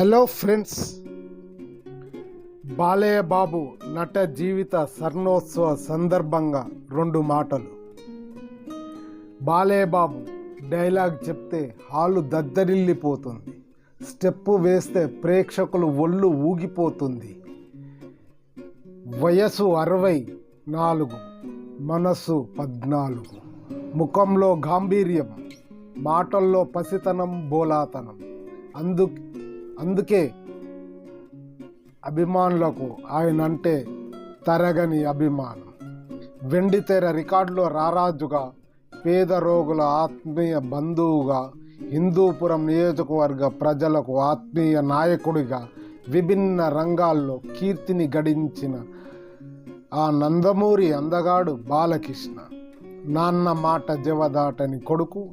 Hello friends. Balayya Babu నట జీవిత స్వర్ణోత్సవ సందర్భంగా రెండు మాటలు. బాలయ్య బాబు డైలాగ్ చెప్తే హాలు దద్దరిల్లిపోతుంది. స్టెప్పు వేస్తే ప్రేక్షకులు ఒళ్ళు ఊగిపోతుంది. వయసు అరవై నాలుగు మనసు పద్నాలుగు. ముఖంలో గాంభీర్యం మాటల్లో పసితనం బోలాతనం. అందు అందుకే అభిమానులకు ఆయన అంటే తరగని అభిమానం. వెండితెర రికార్డులో రారాజుగా పేద రోగుల ఆత్మీయ బంధువుగా హిందూపురం నియోజకవర్గ ప్రజలకు ఆత్మీయ నాయకుడిగా విభిన్న రంగాల్లో కీర్తిని గడించిన ఆ నందమూరి అందగాడు బాలకృష్ణ. నాన్న మాట జవదాటని కొడుకు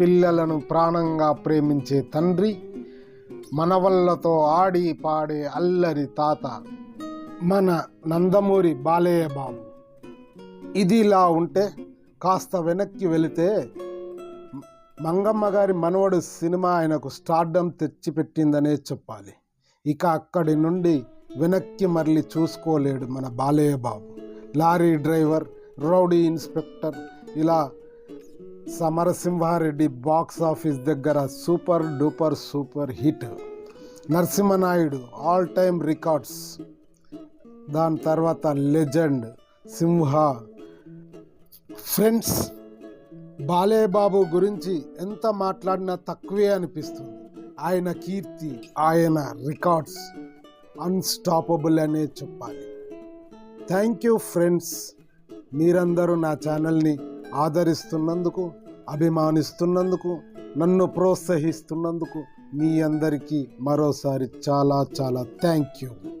పిల్లలను ప్రాణంగా ప్రేమించే తండ్రి మనవళ్ళతో ఆడి పాడే అల్లరి తాత మన నందమూరి బాలయ్య బాబు. ఇది ఇలా ఉంటే కాస్త వెనక్కి వెళితే మంగమ్మ గారి మనవడు సినిమా ఆయనకు స్టార్డం తెచ్చిపెట్టిందనే చెప్పాలి. ఇక అక్కడి నుండి వెనక్కి మరలి చూసుకోలేడు మన Balayya Babu. Lorry driver rowdy inspector ఇలా సమరసింహారెడ్డి బాక్స్ ఆఫీస్ దగ్గర super duper super hit. Narasimha Naidu all time records దాని తర్వాత లెజెండ్ సింహ. ఫ్రెండ్స్ బాలేబాబు గురించి ఎంత మాట్లాడినా తక్కువే అనిపిస్తుంది. ఆయన కీర్తి ఆయన రికార్డ్స్ అన్స్టాపబుల్ అనే చెప్పాలి. థ్యాంక్ యూ ఫ్రెండ్స్ మీరందరూ నా ఛానల్ని ఆదరిస్తున్నందుకు అభిమానిస్తున్నందుకు నన్ను ప్రోత్సహిస్తున్నందుకు మీ అందరికీ మరోసారి చాలా చాలా థ్యాంక్ యూ